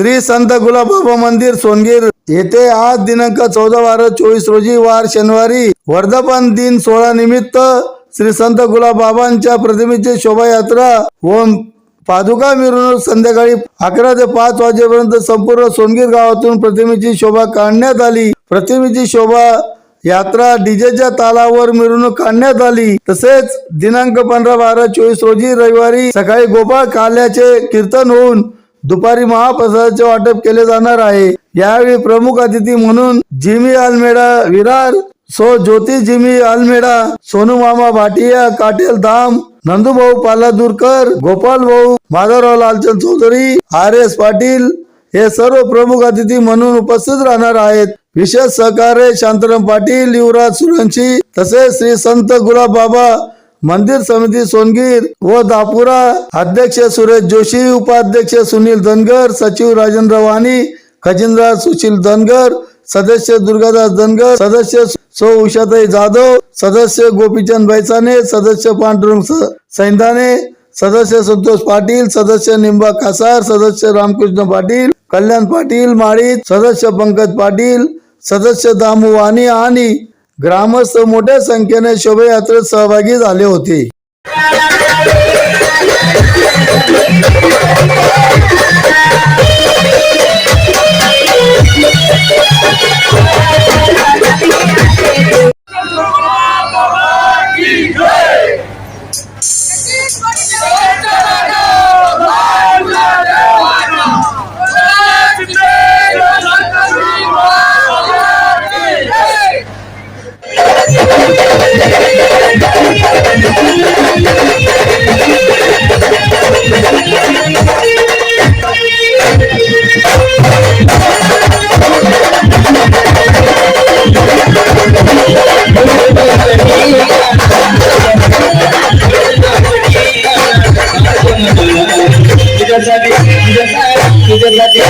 श्री संत गुलाबाबा मंदिर सोनगीर. येथे आज दिनांक चौदा बारा चोवीस रोजी वार शनिवारी वर्धापन दिन सोहळा निमित्त श्री संत गुलाबाबांच्या प्रतिमेची शोभायात्रा. व पादुका मिरवणूक संध्याकाळी अकरा ते पाच वाजेपर्यंत संपूर्ण सोनगीर गावातून प्रतिमेची शोभा काढण्यात आली. प्रतिमेची शोभा यात्रा डीजेच्या तालावर मिरवणूक काढण्यात आली. तसेच दिनांक पंधरा बारा चोवीस रोजी रविवारी सकाळी गोपाळ काल्याचे कीर्तन होऊन दुपारी महाप्रसादाचे वाटप केले जाणार आहे. यावेळी प्रमुख अतिथी म्हणून Jimmy आलमेडा Virar so Jyoti Jimmy Almeida Sonu Mama Bhatia Katel Dham Nandubhau Paladurkar Gopal Bhau Madhavrao Lalchand Chaudhari R S Patil हे सर्व प्रमुख अतिथी म्हणून उपस्थित राहणार आहेत. विशेष सहकार्य शांताराम पाटील युवराज सुरंशी तसेच श्री संत गुलाब बाबा मंदिर समिती सोनगीर व दापुरा अध्यक्ष सुरेश जोशी उपाध्यक्ष सुनील धनगर सचिव राजेंद्र वाणी खजिनदार सुशील धनगर सदस्य दुर्गादास धनगर सदस्य सो उषाताई जाधव सदस्य गोपीचंद बैसाने सदस्य पांडुरंग सैंदाने सदस्य संतोष पाटील सदस्य निंबा कासार सदस्य रामकृष्ण पाटील कल्याण पाटील माळीत सदस्य पंकज पाटील सदस्य दामू वाणी आणि ग्रामस्थ मोठ्या संख्येने शोभायात्रेत सहभागी झाले होते Yeah!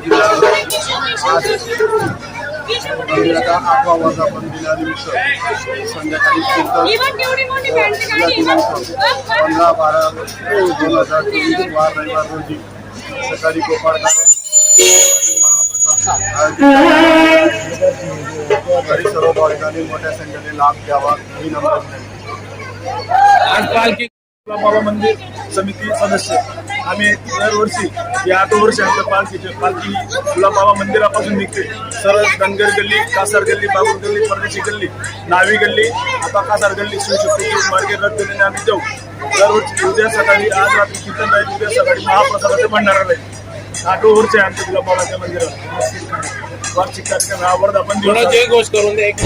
जिल्हा आज आठवा वर्धापन दिनानिमित्त संध्याकाळी कीर्तन पंधरा बारा दोन हजार चोवीस वार रविवार रोजी सकाळी गोपाळ सर्व भाविकांनी मोठ्या संख्येने लाभ घ्यावा ही नम्र आज पालखी बाबा मंदिर समिती सदस्य. आम्ही दरवर्षी या आठ वर्ष आमच्या पालखीचे पालखी गुलाबाबा मंदिरापासून निघते. सरळ धनगर गल्ली कासार गल्ली बाबूर गल्ली परदेशी गल्ली नावी गल्ली आता कासार गल्ली शिवशक्ती मार्गे रद्द गल्लीने आम्ही जाऊ. दरवर्षी उद्या सकाळी आज रात्री कीर्तन राहील उद्या सकाळी महाप्रसादाचे भंडारा राहील आठवं वर्ष आहे आमच्या गुलाबाबाच्या मंदिरात वार्षिक कार्यक्रम हा वर्धापन दिवस जय घोष करून एक